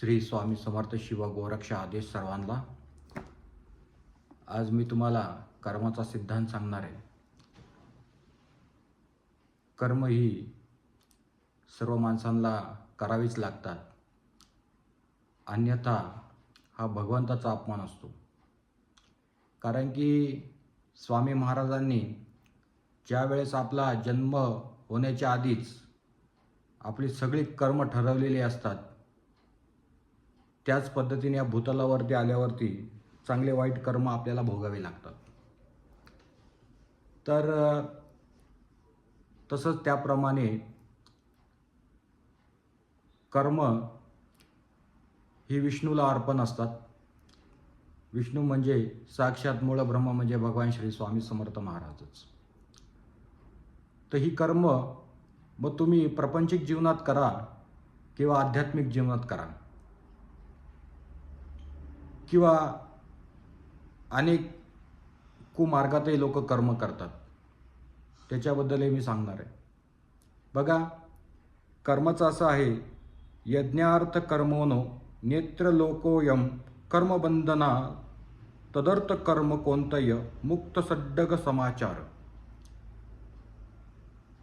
श्री स्वामी समर्थ शिव गोरक्ष आदेश सर्वांना. आज मी तुम्हाला कर्माचा सिद्धांत सांगणार आहे. कर्म ही सर्व माणसांना करावीच लागतात. अन्यथा हा भगवंताचा अपमान असतो. कारण की स्वामी महाराजांनी ज्या वेळेस आपला जन्म होण्याच्या आधीच आपली सगळी कर्म ठरवलेली असतात त्याच पद्धतीने या भूतलावरती आल्यावरती चांगले वाईट कर्म आपल्याला भोगावे लागतात. तर तसंच त्याप्रमाणे कर्म ही विष्णूला अर्पण असतात. विष्णू म्हणजे साक्षात मूळ ब्रह्म म्हणजे भगवान श्री स्वामी समर्थ महाराजच. तर ही कर्म मग तुम्ही प्रपंचिक जीवनात करा किंवा आध्यात्मिक जीवनात करा. किंवा अनेक कुमार्गातही लोक कर्म करतात. त्याच्याबद्दलही मी सांगणार आहे. बघा कर्मचं असं आहे यज्ञार्थ कर्मोनो नेत्रलोकोयम कर्मबंधना तदर्थ कर्म कोणतय मुक्त सड्डग समाचार.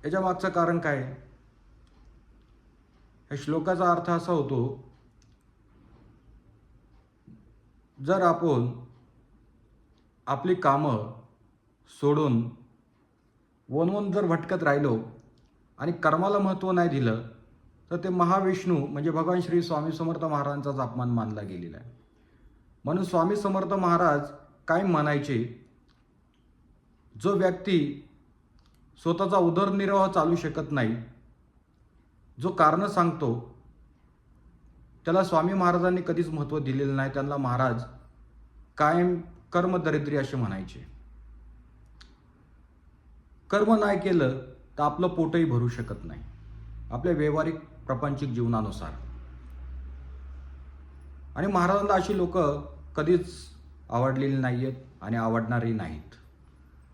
याच्या मागचं कारण काय? या श्लोकाचा अर्थ असा होतो जर आपण आपली कामं सोडून वनवन जर भटकत राहिलो आणि कर्माला महत्त्व नाही दिलं तर ते महाविष्णू म्हणजे भगवान श्री स्वामी समर्थ महाराजांचाच अपमान मानला गेलेला आहे. म्हणून स्वामी समर्थ महाराज काय म्हणायचे? जो व्यक्ती स्वतःचा उदरनिर्वाह चालू शकत नाही जो कारणं सांगतो त्याला स्वामी महाराजांनी कधीच महत्त्व दिलेलं नाही. त्यांना महाराज कायम कर्मदरिद्री असे म्हणायचे. कर्म नाही केलं तर आपलं पोटही भरू शकत नाही. आपल्या व्यवहारिक प्रपंचिक जीवनानुसार. आणि महाराजांना अशी लोक कधीच आवडलेली नाही आहेत आणि आवडणारही नाहीत.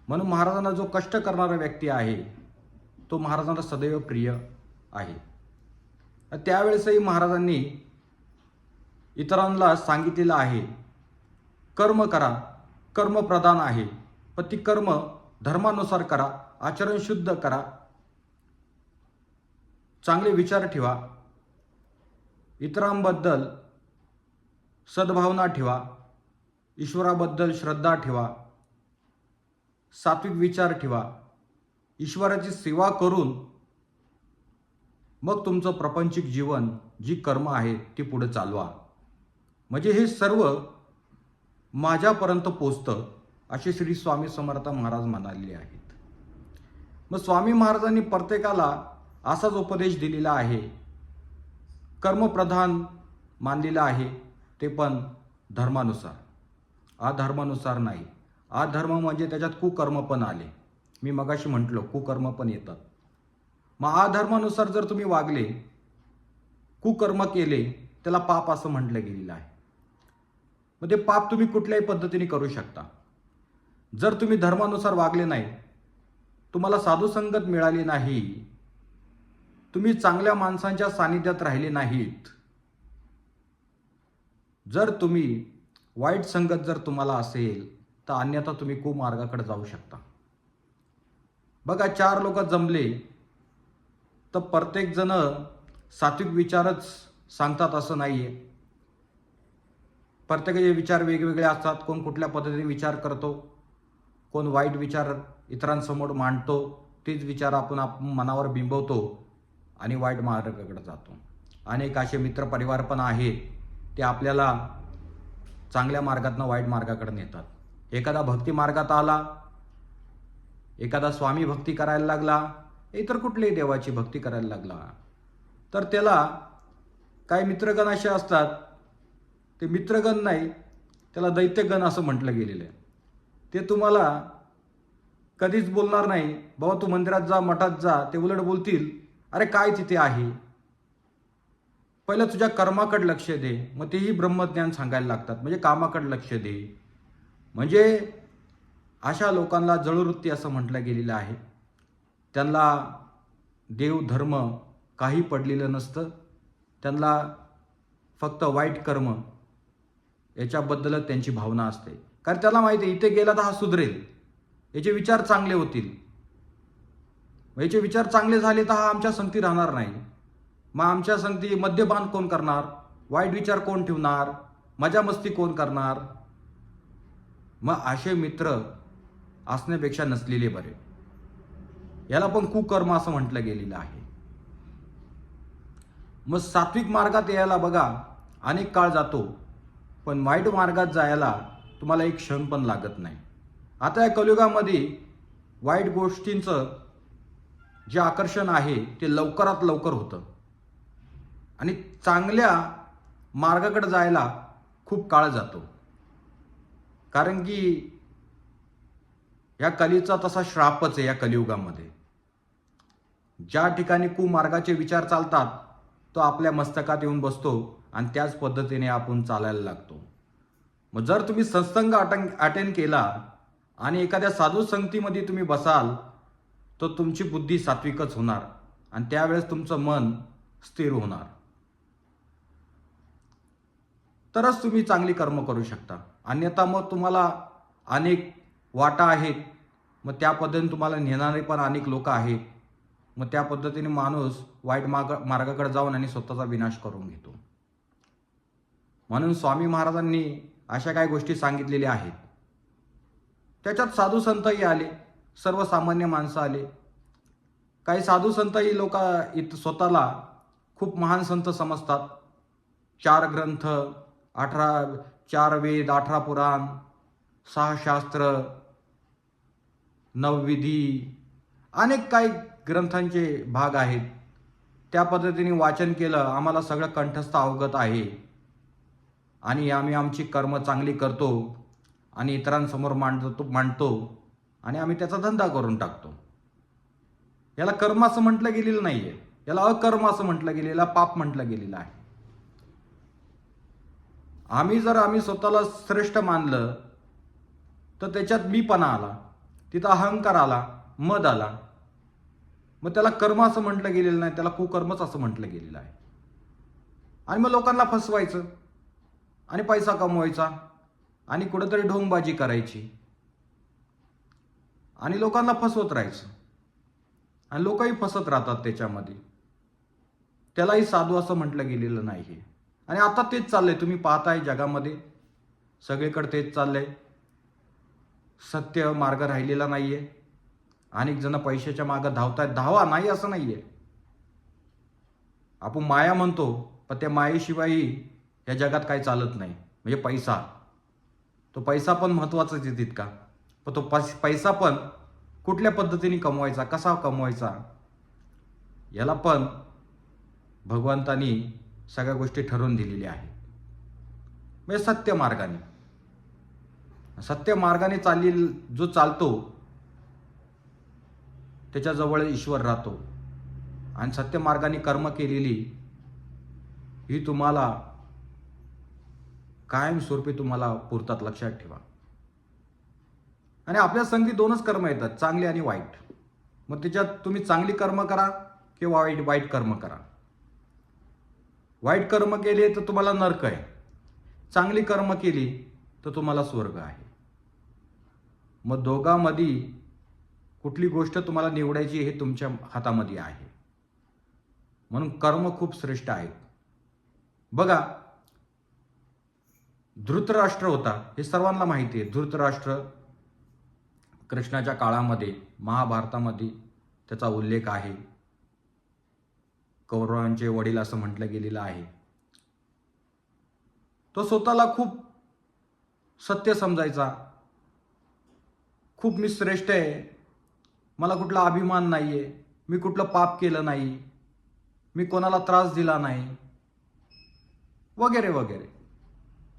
म्हणून महाराजांना जो कष्ट करणारा व्यक्ती आहे तो महाराजांना सदैव प्रिय आहे. त्यावेळेसही महाराजांनी इतरांना सांगितलेलं आहे. कर्म करा. कर्म प्रधान आहे. पतिकर्म ती कर्म धर्मानुसार करा. आचरण शुद्ध करा. चांगले विचार ठेवा. इतरांबद्दल सद्भावना ठेवा. ईश्वराबद्दल श्रद्धा ठेवा. सात्विक विचार ठेवा. ईश्वराची सेवा करून मग तुमचं प्रपंचिक जीवन जी कर्म आहे ती पुढे चालवा. म्हणजे हे सर्व माझ्यापर्यंत पोचतं असे श्री स्वामी समर्थ महाराज म्हणालेले आहेत. मग स्वामी महाराजांनी प्रत्येकाला असाच उपदेश दिलेला आहे. कर्मप्रधान मानलेला आहे ते पण धर्मानुसार. अधर्मानुसार नाही. अधर्म म्हणजे त्याच्यात कुकर्म पण आले. मी मगाशी म्हटलं कुकर्म पण येतात. मग अधर्मानुसार जर तुम्ही वागले कुकर्म केले त्याला पाप असं म्हटलं गेलेलं आहे. मग ते पाप तुम्ही कुठल्याही पद्धतीने करू शकता. जर तुम्ही धर्मानुसार वागले नाही तुम्हाला साधुसंगत मिळाली नाही तुम्ही चांगल्या माणसांच्या सानिध्यात राहिले नाहीत जर तुम्ही वाईट संगत जर तुम्हाला असेल तर अन्यथा तुम्ही कुमार्गाकडे जाऊ शकता. बघा चार लोक जमले तर प्रत्येकजण सात्विक विचारच सांगतात असं नाही आहे प्रत्येकाचे विचार वेगवेगळे असतात कोण कुठल्या पद्धतीने विचार करतो कोण वाईट विचार इतरांसमोर मांडतो तेच विचार आपण आप मनावर बिंबवतो आणि वाईट मार्गाकडे जातो. अनेक असे मित्रपरिवार पण आहेत ते आपल्याला चांगल्या मार्गातनं वाईट मार्गाकडे नेतात. एखादा भक्ती मार्गात आला एखादा स्वामी भक्ती करायला लागला इतर कुठल्याही देवाची भक्ती करायला लागला तर त्याला काही मित्रगण असे असतात ते मित्रगण नाही त्याला दैत्यगण असं म्हटलं गेलेलं आहे. ते तुम्हाला कधीच बोलणार नाही बाबा तू मंदिरात जा मठात जा ते उलट बोलतील अरे काय तिथे आहे? पहिलं तुझ्या कर्माकडे लक्ष दे मग तेही ब्रह्मज्ञान सांगायला लागतात म्हणजे कामाकडे लक्ष दे. म्हणजे अशा लोकांना जळवृत्ती असं म्हटलं गेलेलं आहे. त्यांना देव धर्म काही पडलेलं नसतं. त्यांना फक्त वाईट कर्म याच्याबद्दलच त्यांची भावना असते. कारण त्याला माहिती आहे इथे गेला तर हा सुधरेल. याचे विचार चांगले होतील. याचे विचार चांगले झाले तर हा आमच्या संगती राहणार नाही. मग आमच्या संगती मद्यपान कोण करणार? वाईट विचार कोण ठेवणार? मजा मस्ती कोण करणार? मग असे मित्र असण्यापेक्षा नसलेले बरे. याला पण कुकर्म असं म्हटलं गेलेलं आहे. मग सात्विक मार्गात यायला बघा अनेक काळ जातो. पण वाईट मार्गात जायला तुम्हाला एक क्षण पण लागत नाही. आता या कलियुगामध्ये वाईट गोष्टींचं जे आकर्षण आहे ते लवकरात लवकर होतं. आणि चांगल्या मार्गाकडे जायला खूप काळ जातो. कारण की या कलीचा तसा श्रापच आहे या कलियुगामध्ये. ज्या ठिकाणी कुमार्गाचे विचार चालतात तो आपल्या मस्तकात येऊन बसतो. आणि त्याच पद्धतीने आपण चालायला लागतो. मग जर तुम्ही सत्संग अटेंड अटेंड केला आणि एखाद्या साधू संगतीमध्ये तुम्ही बसाल तर तुमची बुद्धी सात्विकच होणार आणि त्यावेळेस तुमचं मन स्थिर होणार. तरच तुम्ही चांगली कर्म करू शकता. अन्यथा मग तुम्हाला अनेक वाटा आहेत. मग त्या पद्धतीने तुम्हाला नेणारे पण अनेक लोक आहेत. मग त्या पद्धतीने माणूस वाईट मार्ग मार्गाकडे जाऊन आणि स्वतःचा विनाश करून घेतो. म्हणून स्वामी महाराजांनी अशा काही गोष्टी सांगितलेल्या आहेत. त्याच्यात साधू संतही आले सर्वसामान्य माणसं आले. काही साधू संतही लोक इत स्वतःला खूप महान संत समजतात. चार ग्रंथ अठरा चार वेद अठरा पुराण सहा शास्त्र नवविधी अनेक काही ग्रंथांचे भाग आहेत. त्या पद्धतीने वाचन केलं आम्हाला सगळं कंठस्थ अवगत आहे. आणि आम्ही आमची कर्म चांगली करतो आणि इतरांसमोर मांडतो मांडतो आणि आम्ही त्याचा धंदा करून टाकतो. याला कर्म असं म्हटलं गेलेलं नाही आहे याला अकर्म असं म्हटलं गेलेलं पाप म्हटलं गेलेलं आहे. आम्ही जर आम्ही स्वतःला श्रेष्ठ मानलं तर त्याच्यात मीपणा आला तिथं अहंकार आला मद आला. मग त्याला कर्म असं म्हटलं गेलेलं नाही त्याला कुकर्मच असं म्हटलं गेलेलं आहे. आणि मग लोकांना फसवायचं. आणि पैसा कमवायचा आणि कुठंतरी ढोंगबाजी करायची. आणि लोकांना फसवत राहायचं. आणि लोकही फसत राहतात त्याच्यामध्ये. त्यालाही साधू असं म्हटलं गेलेलं नाही आहे आणि आता तेच चाललंय. तुम्ही पाहताय जगामध्ये. सगळीकडे तेच चाललंय. सत्य मार्ग राहिलेला नाही आहे अनेक जण पैशाच्या मागं धावतायत. धावा नाही असं नाही आहे आपण माया म्हणतो पण त्या मायेशिवायही या जगात काही चालत नाही. म्हणजे पैसा. तो पैसा पण महत्त्वाचाच आहे तितका. पण तो पस पैसा पण कुठल्या पद्धतीने कमवायचा? कसा कमवायचा? याला पण भगवंतानी सगळ्या गोष्टी ठरवून दिलेल्या आहेत. म्हणजे सत्य मार्गाने. सत्य मार्गाने चालली जो चालतो त्याच्याजवळ ईश्वर राहतो. आणि सत्य मार्गाने कर्म केलेली ही तुम्हाला कायमस्वरूपी तुम्हाला पुरतात लक्षात ठेवा. आणि आपल्या संगती दोनच कर्म येतात चांगली आणि वाईट. मग त्याच्यात तुम्ही चांगली कर्म करा किंवा वाईट वाईट कर्म करा. वाईट कर्म केले तर तुम्हाला नरक आहे. चांगली कर्म केली तर तुम्हाला स्वर्ग आहे. मग दोघांमध्ये कुठली गोष्ट तुम्हाला निवडायची हे तुमच्या हातामध्ये आहे. म्हणून कर्म खूप श्रेष्ठ आहेत. बघा धृतराष्ट्र होता हे सर्वांना माहिती आहे. धृतराष्ट्र कृष्णाच्या काळामध्ये महाभारतामध्ये त्याचा उल्लेख आहे. कौरवांचे वडील असं म्हटलं गेलेलं आहे. तो स्वतःला खूप सत्य समजायचा. खूप मी श्रेष्ठ आहे. मला कुठला अभिमान नाहीये. मी कुठलं पाप केलं नाही. मी कोणाला त्रास दिला नाही. वगैरे वगैरे.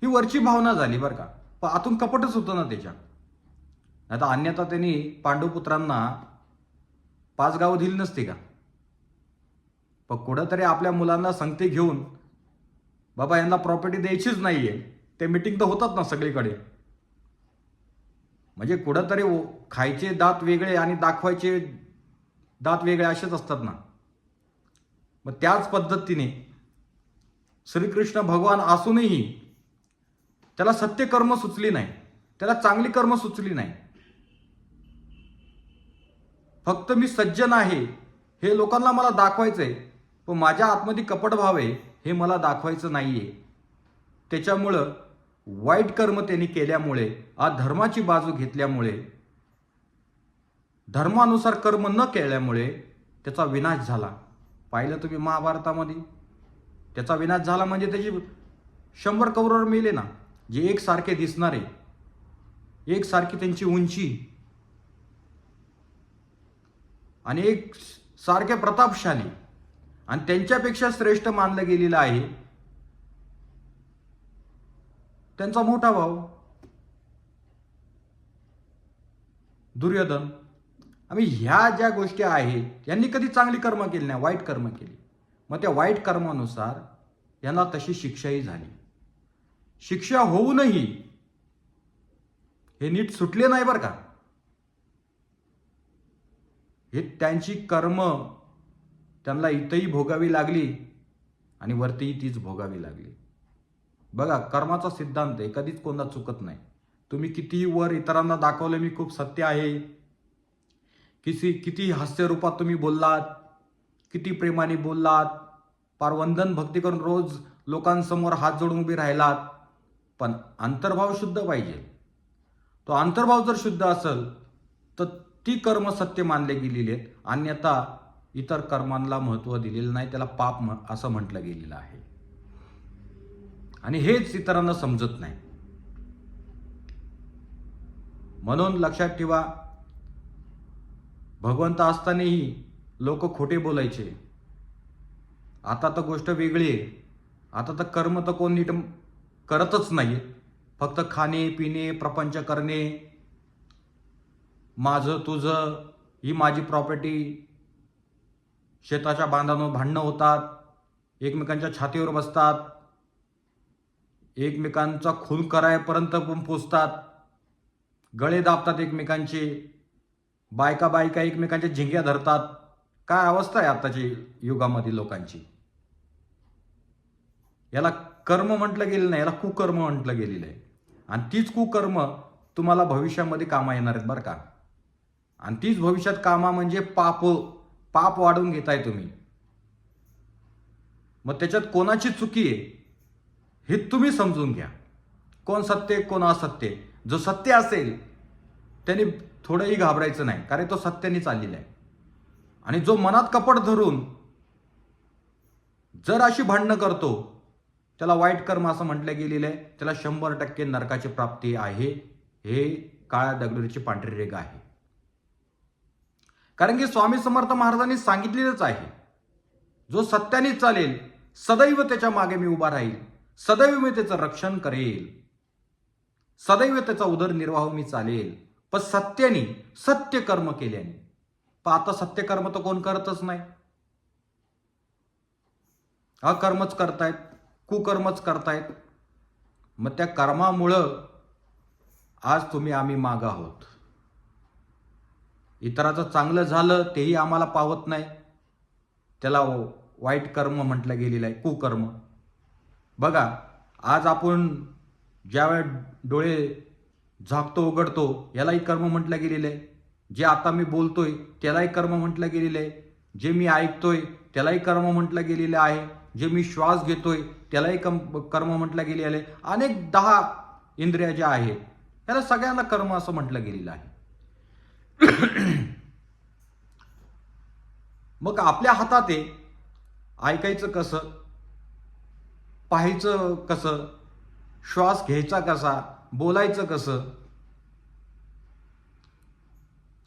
ही वरची भावना झाली बरं का. पण आतून कपटच होतं ना त्याच्या नाही तर अन्यथा त्यांनी पांडुपुत्रांना पाच गावं दिली नसती का. पण कुठंतरी आपल्या मुलांना संगती घेऊन बाबा यांना प्रॉपर्टी द्यायचीच नाही आहे ते मिटिंग तर होतात ना सगळीकडे. म्हणजे कुठंतरी खायचे दात वेगळे आणि दाखवायचे दात वेगळे असेच असतात ना. मग त्याच पद्धतीने श्रीकृष्ण भगवान असूनही त्याला सत्य कर्म सुचली नाही. त्याला चांगली कर्म सुचली नाही. फक्त मी सज्जन आहे हे लोकांना मला दाखवायचं आहे पण माझ्या आतमध्ये कपट भाव आहे हे मला दाखवायचं नाही आहे त्याच्यामुळं वाईट कर्म त्यांनी केल्यामुळे आज धर्माची बाजू घेतल्यामुळे धर्मानुसार कर्म न केल्यामुळे त्याचा विनाश झाला. पाहिलं तुम्ही महाभारतामध्ये? त्याचा विनाश झाला म्हणजे त्याची शंभर करोड मेले ना? जे एकसारखे दिसणारे एकसारखी त्यांची उंची आणि एक सारखे प्रतापशाली आणि त्यांच्यापेक्षा श्रेष्ठ मानलं गेलेलं आहे. त्यांचा मोठा भाऊ दुर्योधन. आम्ही ह्या ज्या गोष्टी आहेत यांनी कधी चांगली कर्म केली नाही वाईट कर्म केली. मग त्या वाईट कर्मानुसार यांना तशी शिक्षाही झाली. शिक्षा होऊनही हे नीट सुटले नाही बरं का? हे त्यांची कर्म त्यांना इथंही भोगावी लागली आणि वरतीही तीच भोगावी लागली. बघा कर्माचा सिद्धांत आहे कधीच कोणता चुकत नाही. तुम्ही कितीही वर इतरांना दाखवलं मी खूप सत्य आहे. किती किती हास्य रूपात तुम्ही बोललात किती प्रेमाने बोललात पार वंदन भक्ती करून रोज लोकांसमोर हात जोडून उभी राहिलात. पण अंतर्भाव शुद्ध पाहिजे. तो अंतर्भाव जर शुद्ध असेल तर ती कर्म सत्य मानले गेलेली आहेत. अन्यथा इतर कर्मांना महत्त्व दिलेलं नाही त्याला पाप म्ह- असं म्हटलं गेलेलं आहे. आणि हेच इतरांना समजत नाही. म्हणून लक्षात ठेवा भगवंत असतानाही लोक खोटे बोलायचे. आता तर गोष्ट वेगळी आहे. आता तर कर्म तर कोण नीट करतच नाही फक्त खाणे पिणे प्रपंच करणे. माझं तुझं ही माझी प्रॉपर्टी शेताच्या बांधांवर भांडणं होतात. एकमेकांच्या छातीवर बसतात. एकमेकांचा खून करायपर्यंत पण पोचतात. गळे दाबतात एकमेकांचे. बायका बायका एकमेकांच्या झिंग्या धरतात. काय अवस्था आहे आत्ताची युगामध्ये लोकांची? याला कर्म म्हटलं गेलं नाही याला कुकर्म म्हटलं गेलेलं आहे. आणि तीच कुकर्म तुम्हाला भविष्यामध्ये कामा येणार आहेत बरं का. आणि तीच भविष्यात कामा म्हणजे पाप पाप वाढवून घेताय तुम्ही. मग त्याच्यात कोणाची चुकी आहे हे तुम्ही समजून घ्या. कोण सत्य आहे, कोण असत्य आहे. जो सत्य असेल त्याने थोडंही घाबरायचं नाही कारण तो सत्याने चाललेला आहे. आणि जो मनात कपट धरून जर अशी भांडणं करतो त्याला वाईट कर्म असं म्हटलं गेलेलं आहे. त्याला शंभर टक्के नरकाची प्राप्ती आहे. हे काळ्या दगडूरीची पांढरी रेग आहे. कारण की स्वामी समर्थ महाराजांनी सांगितलेलंच आहे. जो सत्याने चालेल सदैव त्याच्यामागे मी उभा राहील. सदैव मी त्याचं रक्षण करेल. सदैव त्याचा उदरनिर्वाह मी चालेल. पण सत्याने सत्य कर्म केल्याने. पण आता सत्य कर्म तर कोण करतच नाही. अकर्मच करतायत. कुकर्मच करतायत. मग त्या कर्मामुळं आज तुम्ही आम्ही माग आहोत. इतराचं चांगलं झालं तेही आम्हाला पावत नाही. त्याला वाईट कर्म म्हटलं गेलेलं आहे कुकर्म. बघा आज आपण ज्यावेळेस डोळे झाकतो उघडतो यालाही कर्म म्हटलं गेलेलं आहे. जे आता मी बोलतोय त्यालाही कर्म म्हटलं गेलेलं आहे. जे मी ऐकतोय त्यालाही कर्म म्हटलं गेलेलं आहे. जे मी श्वास घेतोय त्यालाही कम कर्म म्हटलं गेलेलं आहे. अनेक दहा इंद्रिया ज्या आहेत याला सगळ्यांना कर्म असं म्हटलं गेलेलं आहे. मग आपल्या हातात आहे ऐकायचं कसं पाहायचं कसं श्वास घ्यायचा कसा बोलायचं कसं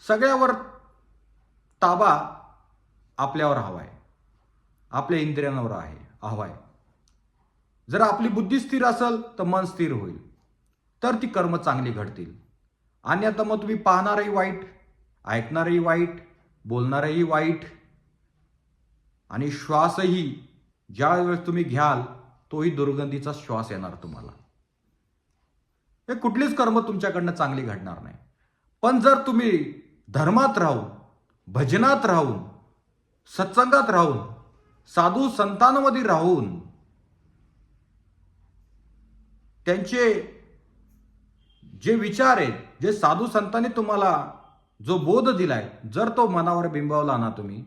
सगळ्यावर ताबा आपल्यावर हवा आहे. आपल्या इंद्रियांवर आहे आहे जर आपली बुद्धी स्थिर असेल तर मन स्थिर होईल. तर ती कर्म चांगली घडतील. अन्यथा मग तुम्ही पाहणारही वाईट ऐकणारही वाईट बोलणारही वाईट. आणि श्वासही ज्या वेळेस तुम्ही घ्याल तोही दुर्गंधीचा श्वास येणार तुम्हाला. हे कुठलीच कर्म तुमच्याकडनं चांगली घडणार नाही. पण जर तुम्ही धर्मात राहून भजनात राहून सत्संगात राहून साधू संतांमध्ये राहून त्यांचे जे विचार आहेत जे साधू संतांनी तुम्हाला जो बोध दिलाय जर तो मनावर बिंबवला ना तुम्ही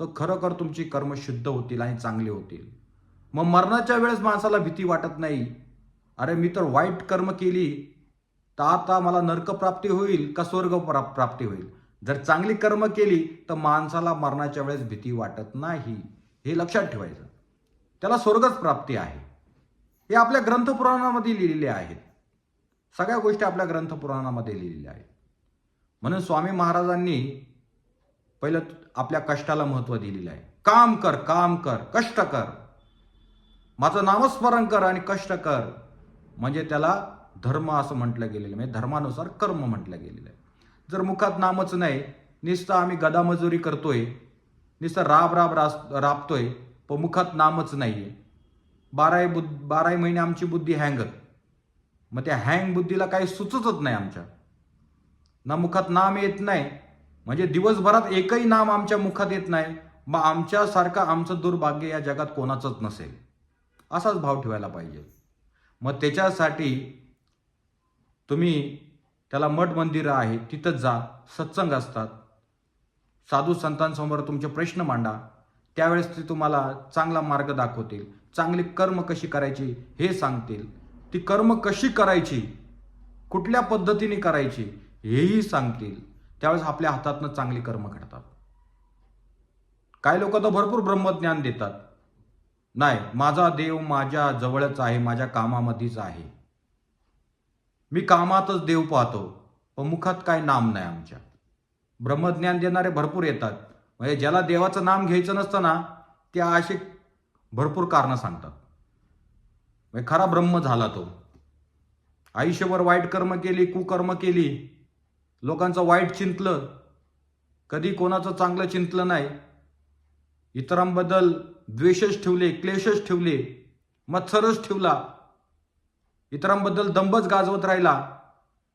तर खरोखर तुमची कर्म शुद्ध होतील आणि चांगले होतील. मग मरणाच्या वेळेस माणसाला भीती वाटत नाही. अरे मी तर वाईट कर्म केली तर आता मला नरकप्राप्ती होईल का स्वर्ग प्रा प्राप्ती होईल? जर चांगली कर्म केली तर माणसाला मरणाच्या वेळेस भीती वाटत नाही. हे लक्षात ठेवायचं. त्याला स्वर्गच प्राप्ती आहे. हे आपल्या ग्रंथपुराणामध्ये लिहिलेले आहेत. सगळ्या गोष्टी आपल्या ग्रंथपुराणामध्ये लिहिलेल्या आहेत. म्हणून स्वामी महाराजांनी पहिलं आपल्या कष्टाला महत्त्व दिलेलं आहे. काम कर काम कर कष्ट कर. माझं नामस्मरण कर आणि कष्ट कर. म्हणजे त्याला धर्म असं म्हटलं गेलेलं आहे. म्हणजे धर्मानुसार कर्म म्हटलं गेलेलं आहे. जर मुखात नामच नाही नुसतं आम्ही गदामजुरी करतोय नुसतं राब राब रास राबतोय. पण मुखात नामच आहे बाराही बुद्ध बाराही महिने आमची बुद्धी हँग मग त्या हँग बुद्धीला काही सुचतच नाही आमच्या. ना मुखात नाम येत नाही. म्हणजे दिवसभरात एकही नाम आमच्या मुखात येत नाही. मग आमच्यासारखं आमचं दुर्भाग्य या जगात कोणाचंच नसेल. असाच भाव ठेवायला पाहिजे. मग त्याच्यासाठी तुम्ही त्याला मठ मंदिरं आहे तिथंच जा. सत्संग असतात. साधू संतांसमोर तुमचे प्रश्न मांडा. त्यावेळेस ते तुम्हाला चांगला मार्ग दाखवतील. चांगली कर्म कशी करायची हे सांगतील. ती कर्म कशी करायची? कुठल्या पद्धतीने करायची? हेही सांगतील. त्यावेळेस आपल्या हातातनं चांगली कर्म घडतात. काही लोक तर भरपूर ब्रह्मज्ञान देतात. नाही माझा देव माझ्या जवळच आहे माझ्या कामामध्येच आहे. मी कामातच देव पाहतो पण मुखात काय नाम नाही आमच्या. ब्रह्मज्ञान देणारे भरपूर येतात. म्हणजे ज्याला देवाचं नाम घ्यायचं नसतं ना ते असे भरपूर कारणं सांगतात. म्हणजे खरा ब्रह्म झाला तो. आयुष्यभर वाईट कर्म केली कुकर्म केली लोकांचं वाईट चिंतलं कधी कोणाचं चांगलं चिंतलं नाही इतरांबद्दल द्वेषच ठेवले क्लेशच ठेवले मत्सरच ठेवला इतरांबद्दल दंबच गाजवत राहिला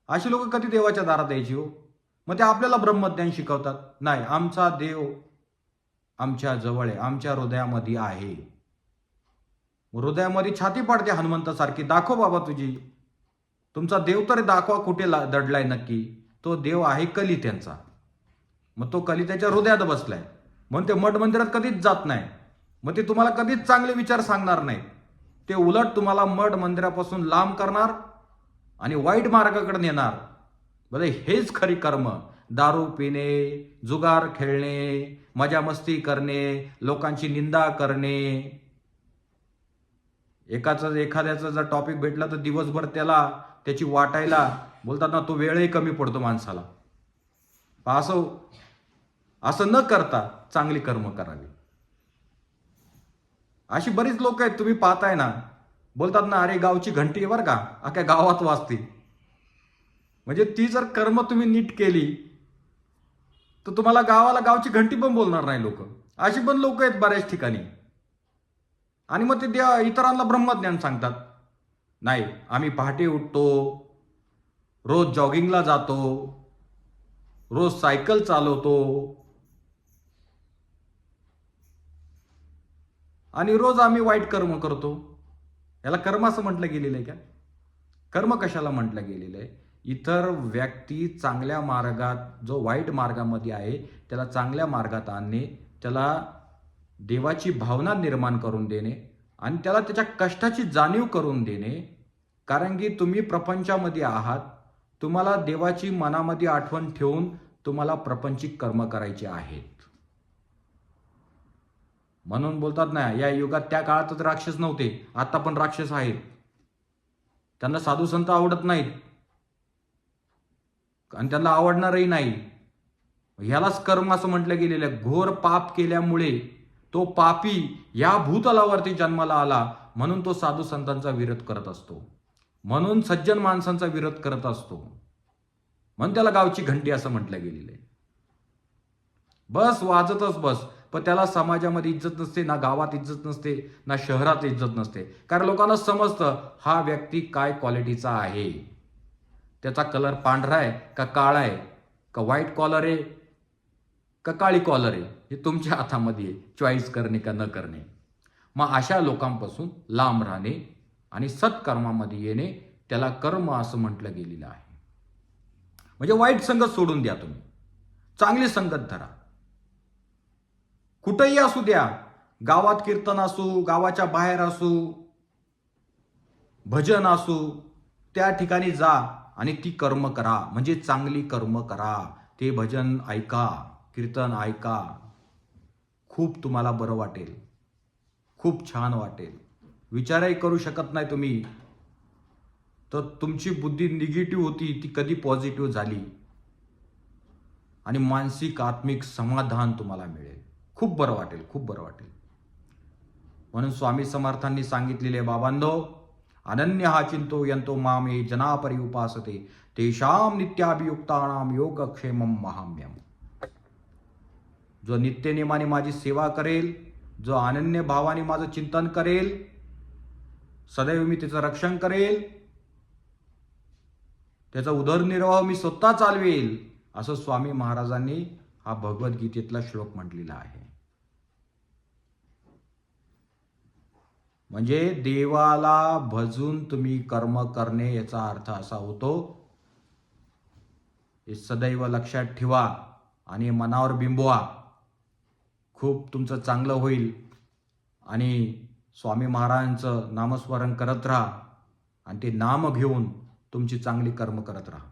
अशी लोक कधी देवाच्या दारात यायची हो? मग ते आपल्याला ब्रह्मज्ञान शिकवतात. नाही आमचा देव आमच्या जवळ आहे आमच्या हृदयामध्ये आहे. हृदयामध्ये छाती पाडते हनुमंतासारखी. दाखव बाबा तुझी. तुमचा देव तर दाखवा कुठे ला- दडलाय नक्की. तो देव आहे कली त्यांचा. मग तो कली त्याच्या हृदयात बसलाय. म्हणून ते मठ मंदिरात कधीच जात नाही. मग ते तुम्हाला कधीच चांगले विचार सांगणार नाही. ते उलट तुम्हाला मठ मंदिरापासून लांब करणार आणि वाईट मार्गाकडे नेणार. बरं हेच खरी कर्म दारू पिणे जुगार खेळणे मजा मस्ती करणे लोकांची निंदा करणे. एकाचं एखाद्याचं जर टॉपिक भेटला तर दिवसभर त्याला त्याची वाटायला बोलतात ना तो वेळही कमी पडतो माणसाला. पहा, असं असं न करता चांगली कर्म करावी. अशी बरीच लोक आहेत तुम्ही पाहताय ना. बोलतात ना अरे गावची घंटी बरं का. अख्या गावात वाजते. म्हणजे ती जर कर्म तुम्ही नीट केली तर तुम्हाला गावाला गावची घंटी पण बोलणार नाही लोक. अशी पण लोक आहेत बऱ्याच ठिकाणी. आणि मग ते त्या इतरांना ब्रह्मज्ञान सांगतात. नाही आम्ही पहाटे उठतो रोज जॉगिंगला जातो रोज सायकल चालवतो. आणि रोज आम्ही वाईट कर्म करतो. याला कर्म असं म्हटलं गेलेलं आहे का? कर्म कशाला म्हटलं गेलेलं आहे? इतर व्यक्ती चांगल्या मार्गात जो वाईट मार्गामध्ये आहे त्याला चांगल्या मार्गात आणणे त्याला देवाची भावना निर्माण करून देणे आणि त्याला त्याच्या कष्टाची जाणीव करून देणे. कारण की तुम्ही प्रपंचामध्ये आहात तुम्हाला देवाची मनामध्ये आठवण ठेवून तुम्हाला प्रपंचिक कर्म करायचे आहेत. म्हणून बोलतात ना या युगात त्या काळातच राक्षस नव्हते आता पण राक्षस आहेत. त्यांना साधू संत आवडत नाहीत. आणि त्यांना आवडणारही नाही. ह्यालाच कर्म असं म्हटलं गेलेलं आहे. घोर पाप केल्यामुळे तो पापी या भूतलावरती जन्माला आला म्हणून तो साधू संतांचा विरोध करत असतो. म्हणून सज्जन माणसांचा विरोध करत असतो. म्हणून त्याला गावची घंटी असं म्हटलं गेलेलं आहे. बस वाजतच बस. पण त्याला समाजामध्ये इज्जत नसते ना गावात इज्जत नसते ना शहरात इज्जत नसते. कारण लोकांना समजतं हा व्यक्ती काय क्वालिटीचा आहे. त्याचा कलर पांढरा आहे का काळा आहे? का व्हाईट कॉलर आहे? का काळी कॉलर आहे? हे तुमच्या हातामध्ये आहे. चॉईस करणे का न करणे. मग अशा लोकांपासून लांब राहणे आणि सत्कर्मामध्ये येणे त्याला कर्म असं म्हटलं गेलेलं आहे. म्हणजे वाईट संगत सोडून द्या तुम्ही. चांगली संगत धरा. कुठंही असू द्या. गावात कीर्तन असू गावाच्या बाहेर असू भजन असू त्या ठिकाणी जा. आणि ती कर्म करा. म्हणजे चांगली कर्म करा. ते भजन ऐका कीर्तन ऐका. खूप तुम्हाला बरं वाटेल. खूप छान वाटेल. विचारही करू शकत नाही तुम्ही. तर तुमची बुद्धी निगेटिव्ह होती ती कधी पॉझिटिव्ह झाली? आणि मानसिक आत्मिक समाधान तुम्हाला मिळेल. खूप बरं वाटेल खूप बरं वाटेल. म्हणून स्वामी समर्थांनी सांगितलेले बाबांधव अनन्य हा चिंतो यंतो मामे जनापरी उपासते तेषाम नित्याभियुक्तानाम योगक्षेमम महाम्यम जो नित्यनेमाने माझी सेवा करेल जो अनन्य भावाने माझं चिंतन करेल सदैव मी त्याचं रक्षण करेल त्याचा उदरनिर्वाह मी स्वतः चालवेल असं स्वामी महाराजांनी हा भगवद्गीतेतला श्लोक म्हटलेला आहे. म्हणजे देवाला भजून तुम्ही कर्म करणे याचा अर्थ असा होतो हे सदैव लक्षात ठेवा आणि मनावर बिंबवा. खूप तुमचं चांगलं होईल आणि स्वामी महाराजांचं नामस्मरण करत राहा आणि ते नाम घेऊन तुमची चांगली कर्म करत राहा.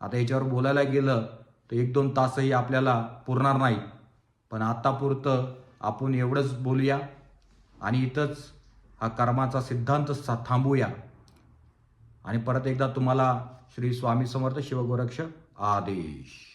आता याच्यावर बोलायला गेलं तर एक दोन तासही आपल्याला पुरणार नाही. पण आत्तापुरतं आपण एवढंच बोलूया आणि इथंच हा कर्माचा सिद्धांत सा- थांबूया. आणि परत एकदा तुम्हाला श्री स्वामी समर्थ शिवगोरक्ष आदेश.